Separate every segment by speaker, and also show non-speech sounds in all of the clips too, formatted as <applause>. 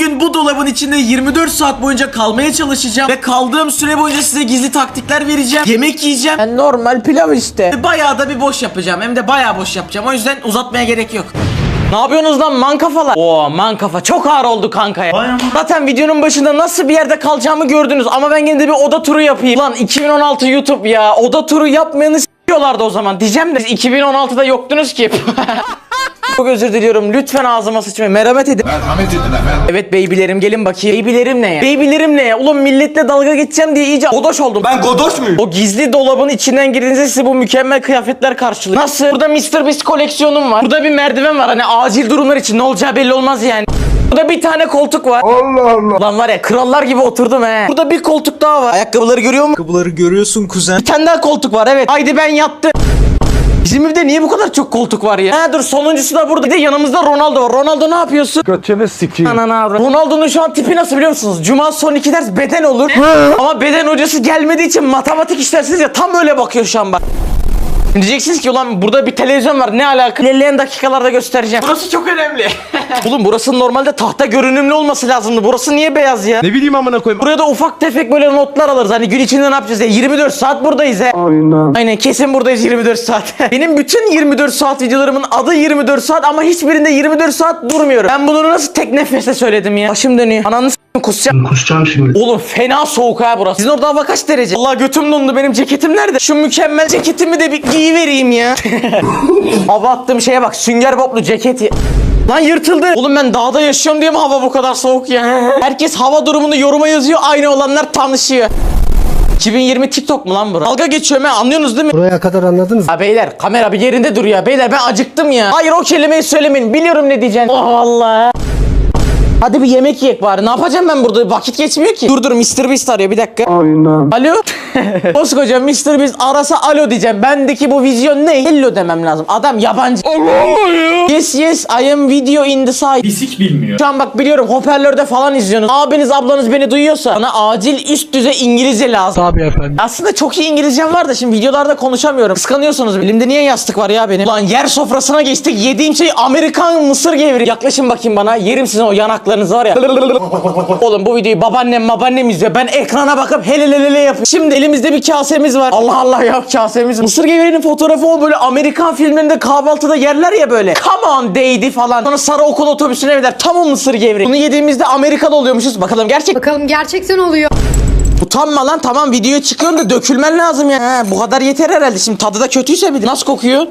Speaker 1: Bugün bu dolabın içinde 24 saat boyunca kalmaya çalışacağım. Ve kaldığım süre boyunca size gizli taktikler vereceğim. Yemek yiyeceğim.
Speaker 2: Yani normal pilav işte.
Speaker 1: Ve bayağı da bir boş yapacağım. Hem de bayağı boş yapacağım. O yüzden uzatmaya gerek yok.
Speaker 2: Ne yapıyorsunuz lan man kafalar? Oo man kafa çok ağır oldu kanka ya. Zaten videonun başında nasıl bir yerde kalacağımı gördünüz ama ben yine de bir oda turu yapayım. Lan 2016 YouTube ya oda turu yapmayanı s**yorlardı o zaman. Diyeceğim de 2016'da yoktunuz ki. <laughs> Çok özür diliyorum. Lütfen ağzıma sıçmayın. Merhamet edin.
Speaker 3: Merhamet edin efendim.
Speaker 2: Evet beybilerim gelin bakayım. Beybilerim ne ya? Beybilerim ne ya? Ulan milletle dalga geçeceğim diye iyice godoş oldum.
Speaker 4: Ben godoş muyum?
Speaker 2: O gizli dolabın içinden girdiğinizde size bu mükemmel kıyafetler karşılıyor. Nasıl? Burada Mr. Beast koleksiyonum var. Burada bir merdiven var. Hani acil durumlar için ne olacağı belli olmaz yani. Burada bir tane koltuk var. Allah Allah. Lan var ya krallar gibi oturdum he. Burada bir koltuk daha var. Ayakkabıları görüyor musun?
Speaker 4: Ayakkabıları görüyorsun kuzen.
Speaker 2: Bir tane daha koltuk var evet. Haydi ben yattım. Bizim evde niye bu kadar çok koltuk var ya? Ha dur sonuncusu da burada. Bir de yanımızda Ronaldo var. Ronaldo ne yapıyorsun?
Speaker 5: Götünü sikeyim.
Speaker 2: Anana avra. Ronaldo'nun şu an tipi nasıl biliyor musunuz? Cuma son iki ders beden olur. Ama beden hocası gelmediği için matematik işlersiniz ya tam öyle bakıyor şu an bak. Diyeceksiniz ki ulan burada bir televizyon var ne alaka? İlerleyen dakikalarda göstereceğim. Burası çok önemli. <laughs> Oğlum burası normalde tahta görünümlü olması lazımdı. Burası niye beyaz ya?
Speaker 5: Ne bileyim amına koyayım.
Speaker 2: Buraya da ufak tefek böyle notlar alırız. Hani gün içinde ne yapacağız ya? 24 saat buradayız he.
Speaker 5: Aynen.
Speaker 2: Aynen kesin buradayız 24 saat. <laughs> Benim bütün 24 saat videolarımın adı 24 saat ama hiçbirinde 24 saat durmuyorum. Ben bunu nasıl tek nefeste söyledim ya? Başım dönüyor. Ananı kusacağım.
Speaker 6: Kusacağım şimdi.
Speaker 2: Oğlum fena soğuk ha burası. Sizin orada hava kaç derece? Allah götüm dondu benim ceketim nerede? Şu mükemmel ceketimi de bir giyivereyim ya. <laughs> hava attığım şeye bak sünger boblu ceket ya. Lan yırtıldı. Oğlum ben dağda yaşıyorum diye mi hava bu kadar soğuk ya? <laughs> Herkes hava durumunu yoruma yazıyor. Aynı olanlar tanışıyor. 2020 TikTok mu lan bura? Dalga geçiyorum ha anlıyorsunuz değil mi?
Speaker 7: Buraya kadar anladınız mı?
Speaker 2: Ha beyler kamera bir yerinde dur ya. Beyler ben acıktım ya. Hayır o kelimeyi söylemeyin. Biliyorum ne diyeceksin. Oh vallahi. Hadi bir yemek yiyek bari. Ne yapacağım ben burada? Vakit geçmiyor ki. Dur dur Mr. Beast arıyor bir dakika.
Speaker 5: Aynen.
Speaker 2: Alo. <laughs> Koskoca Mr. Beast arasa alo diyeceğim. Bendeki bu vizyon ne? Hello demem lazım. Adam yabancı. Yes yes I am video in the side.
Speaker 6: Bisik bilmiyor.
Speaker 2: Şu an bak biliyorum hoparlörde falan izliyorsunuz. Abiniz ablanız beni duyuyorsa bana acil üst düzey İngilizce lazım.
Speaker 7: Tabii efendim.
Speaker 2: Aslında çok iyi İngilizcem var da şimdi videolarda konuşamıyorum. Kıskanıyorsunuz. Elimde niye yastık var ya benim? Lan yer sofrasına geçtik. Yediğim şey Amerikan mısır gevreği. Yaklaşın bakayım bana. Yerim sizin o yanaklarınız var ya. <laughs> Oğlum bu videoyu babaannem babaannem izliyor. Ben ekrana bakıp helelelele yapıyorum. Şimdi elimizde bir kasemiz var. Allah Allah ya kasemiz. Mısır gevreğinin fotoğrafı o böyle Amerikan filmlerinde kahvaltıda yerler ya böyle. Come on daddy falan. Sonra sarı okul otobüsüne gider. Tam o mısır gevreği. Bunu yediğimizde Amerika'da oluyormuşuz. Bakalım gerçek
Speaker 8: Bakalım gerçekten oluyor.
Speaker 2: Utanma lan tamam videoya çıkıyorum da dökülmen lazım ya. He, bu kadar yeter herhalde. Şimdi tadı da kötüyse bir de. Nasıl kokuyor?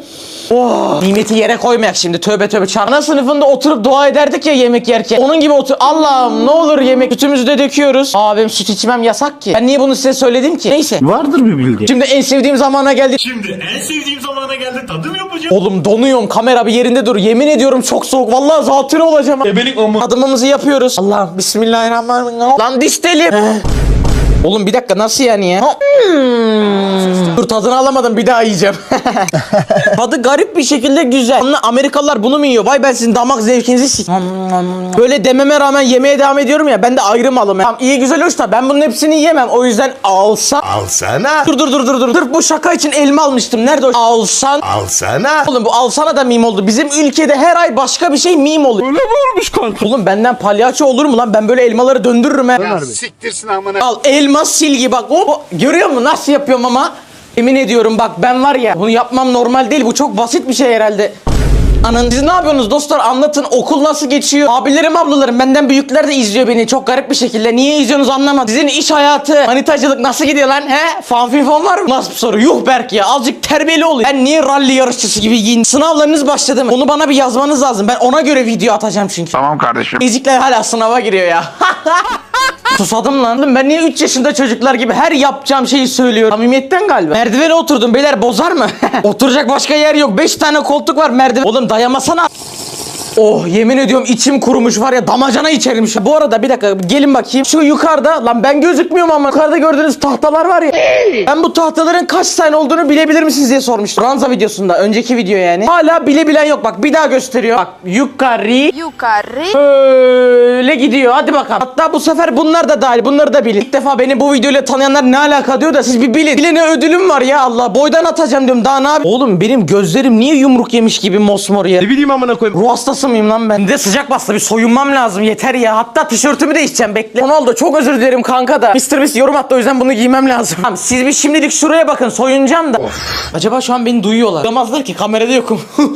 Speaker 2: Oh, nimeti yere koymayak şimdi tövbe tövbe çar. Ana sınıfında oturup dua ederdik ya yemek yerken. Onun gibi otur. Allah'ım ne olur yemek sütümüzü de döküyoruz. Aa benim süt içmem yasak ki. Ben niye bunu size söyledim ki? Neyse.
Speaker 5: Vardır bir bildiğin.
Speaker 2: Şimdi en sevdiğim zamana geldi.
Speaker 6: Şimdi en sevdiğim zamana geldi tadım yapacağım.
Speaker 2: Oğlum donuyorum kamera bir yerinde dur. Yemin ediyorum çok soğuk. Vallahi zatürre olacağım.
Speaker 4: Ebelik mu?
Speaker 2: Adımımızı yapıyoruz. Allah bismillahirrahmanirrahim. Lan diş telim. Oğlum bir dakika nasıl yani ya? Hmm. Dur tadını alamadım bir daha yiyeceğim. <laughs> Tadı garip bir şekilde güzel. Anla Amerikalılar bunu mu yiyor? Vay ben sizin damak zevkinizi sik. Böyle dememe rağmen yemeye devam ediyorum ya. Ben de ayrı malım. Tamam iyi güzel hoş da ben bunun hepsini yemem. O yüzden alsam.
Speaker 3: Alsana.
Speaker 2: Dur dur dur dur dur. Sırf bu şaka için elma almıştım. Nerede o? Alsan.
Speaker 3: Alsana.
Speaker 2: Oğlum bu alsana da meme oldu. Bizim ülkede her ay başka bir şey meme oluyor.
Speaker 5: Öyle mi olmuş kanka?
Speaker 2: Oğlum benden palyaço olur mu lan? Ben böyle elmaları döndürürüm he.
Speaker 3: Siktirsin amına.
Speaker 2: Al elma silgi bak. O görüyor musun? Nasıl yapıyorum ama? Emin ediyorum bak ben var ya bunu yapmam normal değil. Bu çok basit bir şey herhalde. Anın siz ne yapıyorsunuz dostlar? Anlatın okul nasıl geçiyor? Abilerim ablalarım benden büyükler de izliyor beni. Çok garip bir şekilde. Niye izliyorsunuz anlamadım. Sizin iş hayatı manitacılık nasıl gidiyor lan? He? Fanfifon var mı? Nasıl bir soru? Yuh Berk ya azıcık terbiyeli olun ben niye ralli yarışçısı gibi giyin? Sınavlarınız başladı mı? Onu bana bir yazmanız lazım. Ben ona göre video atacağım çünkü.
Speaker 3: Tamam kardeşim.
Speaker 2: Ezikler hala sınava giriyor ya. <laughs> Susadım lan. Ben niye 3 yaşında çocuklar gibi her yapacağım şeyi söylüyorum? Samimiyetten galiba. Merdivene oturdum beyler bozar mı? <laughs> Oturacak başka yer yok. 5 tane koltuk var merdiven. Oğlum dayamasana. Oh yemin ediyorum içim kurumuş var ya damacana içerim şu. Bu arada bir dakika gelin bakayım. Şu yukarıda lan ben gözükmüyorum ama yukarıda gördüğünüz tahtalar var ya. ben bu tahtaların kaç tane olduğunu bilebilir misiniz diye sormuştum. Ranza videosunda önceki video yani. Hala bilebilen yok bak bir daha gösteriyor. Bak yukarı
Speaker 8: Yukarı.
Speaker 2: Öyle gidiyor. Hadi bakalım. Hatta bu sefer bunlar da dahil. Bunları da bilin. İlk defa beni bu videoyla tanıyanlar ne alaka diyor da siz bir bilin. Bilene ödülüm var ya Allah. Boydan atacağım diyorum. Daha ne yapayım? Oğlum benim gözlerim niye yumruk yemiş gibi mosmor ya?
Speaker 5: Ne bileyim amına koyayım.
Speaker 2: Ruh hastası mıyım lan ben? De sıcak bastı bir soyunmam lazım yeter ya. Hatta tişörtümü değişeceğim bekle. Ronaldo çok özür dilerim kanka da. Mr. Beast yorum attı o yüzden bunu giymem lazım. Tamam siz bir şimdilik şuraya bakın soyunacağım da. Acaba şu an beni duyuyorlar. Duyamazlar ki kamerada yokum. <laughs>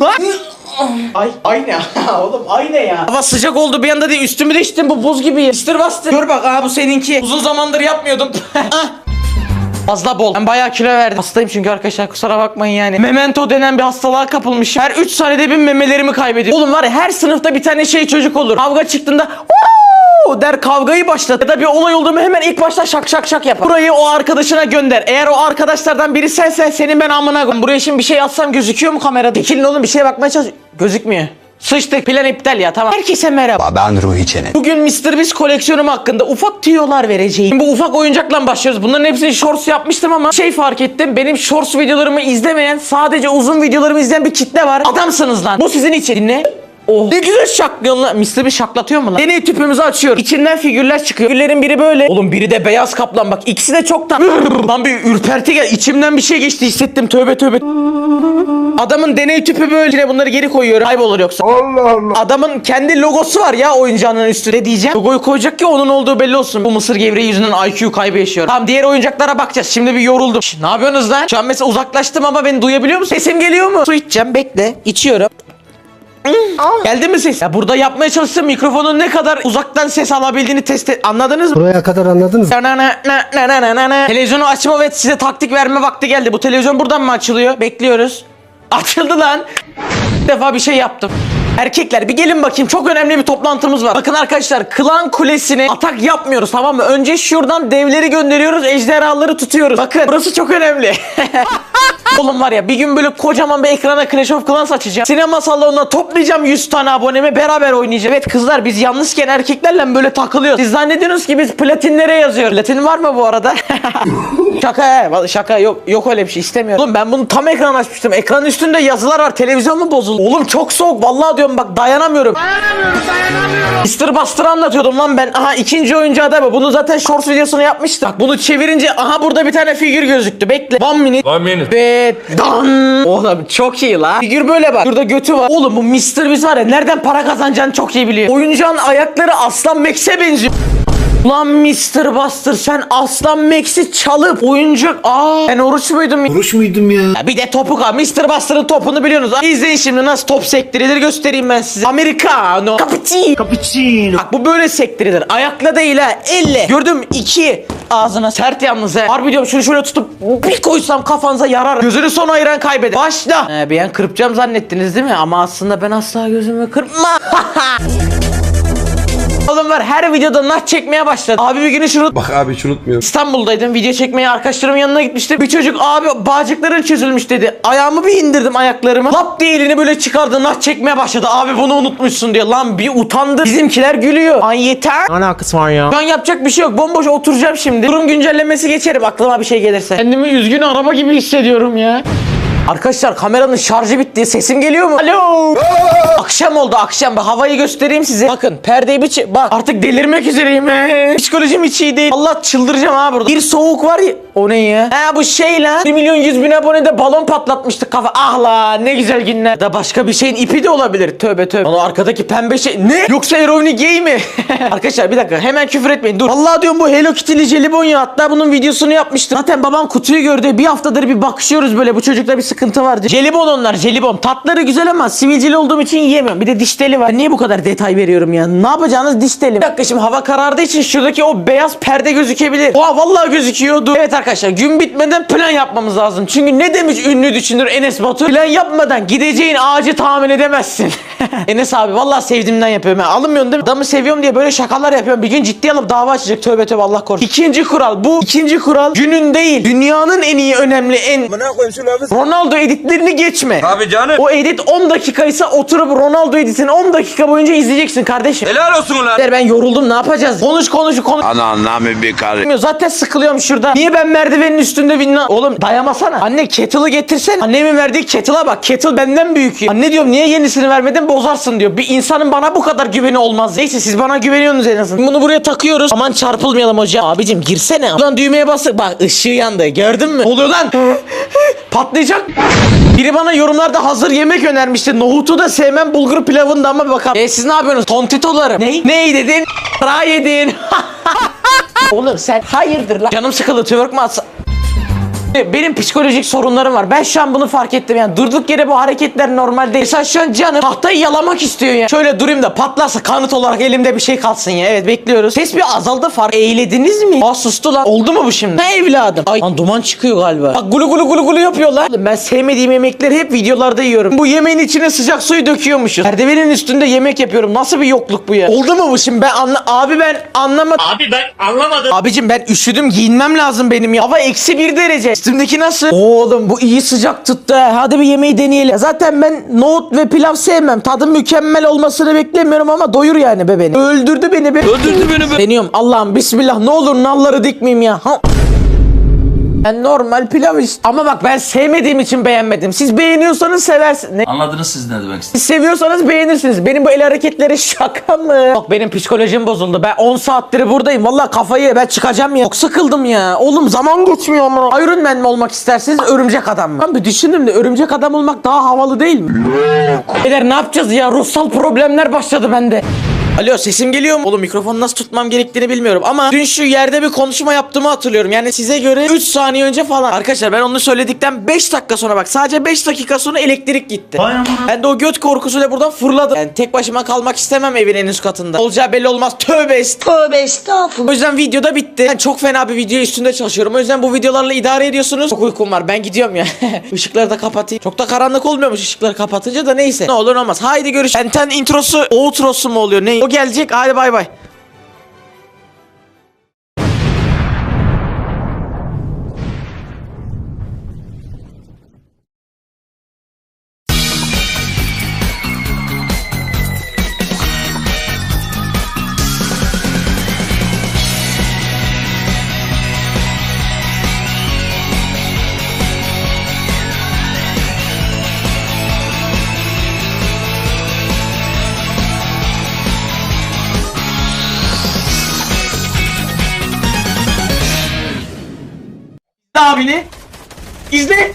Speaker 2: Ay, ay ne? <laughs> Oğlum ay ne ya? Hava sıcak oldu bir anda değil üstümü değiştim bu buz gibi. Mr. Bastı. Gör bak aa bu seninki. Uzun zamandır yapmıyordum. <laughs> Fazla bol. Ben bayağı kilo verdim. Hastayım çünkü arkadaşlar kusura bakmayın yani. Memento denen bir hastalığa kapılmış. Her 3 saniyede bir memelerimi kaybediyorum. Oğlum var ya her sınıfta bir tane şey çocuk olur. Kavga çıktığında der kavgayı başlat. Ya da bir olay oldu hemen ilk başta şak şak şak yapar. Burayı o arkadaşına gönder. Eğer o arkadaşlardan biri sensen senin ben amına koyayım. Buraya şimdi bir şey atsam gözüküyor mu kamerada? Dikilin oğlum bir şeye bakmaya çalış. Gözükmüyor. Sıçtık plan iptal ya tamam. Herkese merhaba.
Speaker 3: Ben Ruhi Çenet.
Speaker 2: Bugün Mr. Beast koleksiyonum hakkında ufak tüyolar vereceğim. Bu ufak oyuncakla başlıyoruz. Bunların hepsini shorts yapmıştım ama şey fark ettim. Benim shorts videolarımı izlemeyen, sadece uzun videolarımı izleyen bir kitle var. Adamsınız lan. Bu sizin için. Dinle. Oh. Ne güzel lan. Mr. Beast şaklatıyor mu lan? Deney tüpümüzü açıyorum. İçinden figürler çıkıyor. Figürlerin biri böyle. Oğlum biri de beyaz kaplan bak. İkisi de çok tatlı. lan bir ürperti gel. İçimden bir şey geçti hissettim. Tövbe tövbe. Adamın deney tüpü böyle. Yine bunları geri koyuyorum. Kaybolur yoksa. Allah Allah. Adamın kendi logosu var ya oyuncağının üstünde diyeceğim. Logoyu koyacak ki onun olduğu belli olsun. Bu mısır gevreği yüzünden IQ kaybı yaşıyorum. Tamam diğer oyuncaklara bakacağız. Şimdi bir yoruldum. Şş, ne yapıyorsunuz lan? Şu an mesela uzaklaştım ama beni duyabiliyor musun? Sesim geliyor mu? Su içeceğim. Bekle. İçiyorum. Geldi mi ses? Ya burada yapmaya çalıştım mikrofonun ne kadar uzaktan ses alabildiğini test et. Anladınız mı?
Speaker 4: Buraya kadar anladınız mı?
Speaker 2: Televizyonu açma ve size taktik verme vakti geldi. Bu televizyon buradan mı açılıyor? Bekliyoruz. Açıldı lan. Bir defa bir şey yaptım. Erkekler bir gelin bakayım çok önemli bir toplantımız var. Bakın arkadaşlar klan kulesine atak yapmıyoruz tamam mı? Önce şuradan devleri gönderiyoruz ejderhaları tutuyoruz. Bakın burası çok önemli. <laughs> Oğlum var ya bir gün böyle kocaman bir ekrana Clash of Clans açacağım. Sinema salonuna toplayacağım 100 tane abonemi beraber oynayacağız. Evet kızlar biz yalnızken erkeklerle böyle takılıyoruz. Siz zannediyorsunuz ki biz platinlere yazıyoruz. Platin var mı bu arada? <laughs> şaka he. Şaka yok yok öyle bir şey istemiyorum. Oğlum ben bunu tam ekran açmıştım. Ekran üstünde yazılar var. Televizyon mu bozuldu? Oğlum çok soğuk. Vallahi diyorum bak dayanamıyorum. Dayanamıyorum dayanamıyorum. Mr. Buster anlatıyordum lan ben. Aha ikinci oyuncu adamı. Bunu zaten shorts videosunu yapmıştım. Bak bunu çevirince aha burada bir tane figür gözüktü. Bekle. One minute.
Speaker 6: One minute.
Speaker 2: Ve dan. Oğlum çok iyi la. Figür böyle bak. Şurada götü var. Oğlum bu Mr. Beast var ya nereden para kazanacağını çok iyi biliyor. Oyuncağın ayakları Aslan Max'e benziyor. Lan Mr. Buster sen Aslan Max'i çalıp oyuncak... Aa ben oruç muydum?
Speaker 3: Kuruş muydum ya?
Speaker 2: Ya bir de topu kal. Mr. Buster'ın topunu biliyorsunuz. İzleyin şimdi nasıl top sektirilir göstereyim ben size. Americano. Cappuccino.
Speaker 5: Cappuccino.
Speaker 2: Bak bu böyle sektirilir. Ayakla değil ha. Elle. Gördüm iki. Ağzına sert yalnız he. Harbi diyorum şunu şöyle tutup bir koysam kafanıza yarar. Gözünü son ayıran kaybeder. Başla. He, bir an kırpacağım zannettiniz değil mi? Ama aslında ben asla gözümü kırpma. <laughs> Var her videoda nah çekmeye başladı. Abi bir günü şunu
Speaker 3: Bak abi hiç unutmuyorum.
Speaker 2: İstanbul'daydım video çekmeye arkadaşlarımın yanına gitmiştim. Bir çocuk abi bağcıkların çözülmüş dedi. Ayağımı bir indirdim ayaklarımı. Lap diye elini böyle çıkardı nah çekmeye başladı. Abi bunu unutmuşsun diyor. Lan bir utandı. Bizimkiler gülüyor. Ay yeter.
Speaker 5: Ne alakası var ya?
Speaker 2: An yapacak bir şey yok. Bomboş oturacağım şimdi. Durum güncellemesi geçerim aklıma bir şey gelirse. Kendimi üzgün araba gibi hissediyorum ya. Arkadaşlar kameranın şarjı bitti. Sesim geliyor mu? Alo. akşam oldu akşam. Bak havayı göstereyim size. Bakın perdeyi bir. Bak artık delirmek üzereyim. he. <laughs> Psikolojim hiç iyi değil. Allah çıldıracağım ha burada. Bir soğuk var ya. O ne ya? Ha bu şey lan. 1 milyon 100 bin abonede balon patlatmıştık kafa. Ah la ne güzel günler. Da başka bir şeyin ipi de olabilir. Tövbe tövbe. Onu arkadaki pembe şey. Ne? Yoksa Erovni gay mi? <laughs> Arkadaşlar bir dakika hemen küfür etmeyin. Dur. Vallahi diyorum bu Hello Kitty'li jelibon ya. Hatta bunun videosunu yapmıştım. Zaten babam kutuyu gördü. Bir haftadır bir bakışıyoruz böyle. Bu çocukta bir sıkıntı var. Jelibon onlar jelibon. Tatları güzel ama sivilceli olduğum için yiyemiyorum. Bir de diş teli var. Niye bu kadar detay veriyorum ya? Ne yapacağınız diş teli? Bir dakika şimdi hava karardığı için şuradaki o beyaz perde gözükebilir. Oha vallahi gözüküyordu. Evet arkadaşlar gün bitmeden plan yapmamız lazım. Çünkü ne demiş ünlü düşünür Enes Batur? Plan yapmadan gideceğin ağacı tahmin edemezsin. <laughs> Enes abi vallahi sevdiğimden yapıyorum. Yani alınmıyorsun değil mi? Adamı seviyorum diye böyle şakalar yapıyorum. Bir gün ciddi alıp dava açacak. Tövbe tövbe Allah korusun. İkinci kural bu. ikinci kural günün değil. Dünyanın en iyi önemli en Ronaldo editlerini geçme.
Speaker 6: Abi canım.
Speaker 2: O edit 10 dakikaysa oturup Ronaldo editini 10 dakika boyunca izleyeceksin kardeşim.
Speaker 6: Helal olsun ulan.
Speaker 2: Der, Ben yoruldum ne yapacağız? Konuş konuş konuş.
Speaker 3: Ana anlamı bir karı.
Speaker 2: Zaten sıkılıyorum şurada. Niye ben merdivenin üstünde binna... Oğlum dayamasana. Anne kettle'ı getirsen. Annemin verdiği kettle'a bak. Kettle benden büyük. ya. Anne diyorum niye yenisini vermedin bozarsın diyor. Bir insanın bana bu kadar güveni olmaz. Neyse siz bana güveniyorsunuz en azından. Bunu buraya takıyoruz. Aman çarpılmayalım hocam. Abicim girsene. Lan düğmeye basık. Bak ışığı yandı. Gördün mü? Oluyor lan? Patlayacak. Biri bana yorumlarda hazır yemek önermişti. Nohutu da sevmem, bulgur pilavını da ama bakalım. E siz ne yapıyorsunuz? Tontitolarım. Ney? Ney dedin? <laughs> Ra yedin. <laughs> Oğlum sen hayırdır lan? Canım sıkıldı twerk mü atsa? Benim psikolojik sorunlarım var. Ben şu an bunu fark ettim yani. Durduk yere bu hareketler normal değil. Sen şu an canım tahtayı yalamak istiyor ya. Şöyle durayım da patlarsa kanıt olarak elimde bir şey kalsın ya. Evet bekliyoruz. Ses bir azaldı fark. Eğlediniz mi? Aa sustu lan. Oldu mu bu şimdi? Ne evladım? Ay lan duman çıkıyor galiba. Bak gulu gulu gulu gulu yapıyorlar. Ben sevmediğim yemekleri hep videolarda yiyorum. Bu yemeğin içine sıcak suyu döküyormuşuz. Merdivenin üstünde yemek yapıyorum. Nasıl bir yokluk bu ya? Oldu mu bu şimdi? Ben anla... Abi ben anlamadım.
Speaker 6: Abi ben anlamadım.
Speaker 2: Abicim ben üşüdüm giyinmem lazım benim ya. Hava eksi bir derece. Üstümdeki nasıl? Oğlum bu iyi sıcak tuttu ha. Hadi bir yemeği deneyelim. Zaten ben nohut ve pilav sevmem. Tadı mükemmel olmasını beklemiyorum ama doyur yani be beni. Öldürdü beni be. Öldürdü beni be. Deniyorum Allah'ım bismillah ne olur nalları dikmeyeyim ya. Ha. Ben normal pilav işte. Ama bak ben sevmediğim için beğenmedim. Siz beğeniyorsanız seversiniz. Ne?
Speaker 4: Anladınız siz ne demek
Speaker 2: Siz seviyorsanız beğenirsiniz. Benim bu el hareketleri <laughs> şaka mı? Bak benim psikolojim bozuldu. Ben 10 saattir buradayım. Vallahi kafayı ben çıkacağım ya. Çok sıkıldım ya. Oğlum zaman geçmiyor ama. Iron Man mi olmak istersiniz? Örümcek adam mı? Ben bir düşündüm de örümcek adam olmak daha havalı değil mi? Beyler ne yapacağız ya? Ruhsal problemler başladı bende. Alo sesim geliyor mu? Oğlum mikrofonu nasıl tutmam gerektiğini bilmiyorum ama dün şu yerde bir konuşma yaptığımı hatırlıyorum. Yani size göre 3 saniye önce falan. Arkadaşlar ben onu söyledikten 5 dakika sonra bak sadece 5 dakika sonra elektrik gitti. Ben de o göt korkusuyla buradan fırladım. Yani tek başıma kalmak istemem evin en üst katında. Olacağı belli olmaz. Tövbe estağfurullah. Tövbe estağfurullah. O yüzden videoda bitti. Ben çok fena bir video üstünde çalışıyorum. O yüzden bu videolarla idare ediyorsunuz. Çok uykum var. Ben gidiyorum ya. <laughs> Işıkları da kapatayım. Çok da karanlık olmuyormuş ışıkları kapatınca da neyse. Ne olur ne olmaz. Haydi görüş. Enten introsu, outrosu mu oluyor? Ne? O gelecek. Hadi bay bay. Abini. İzle.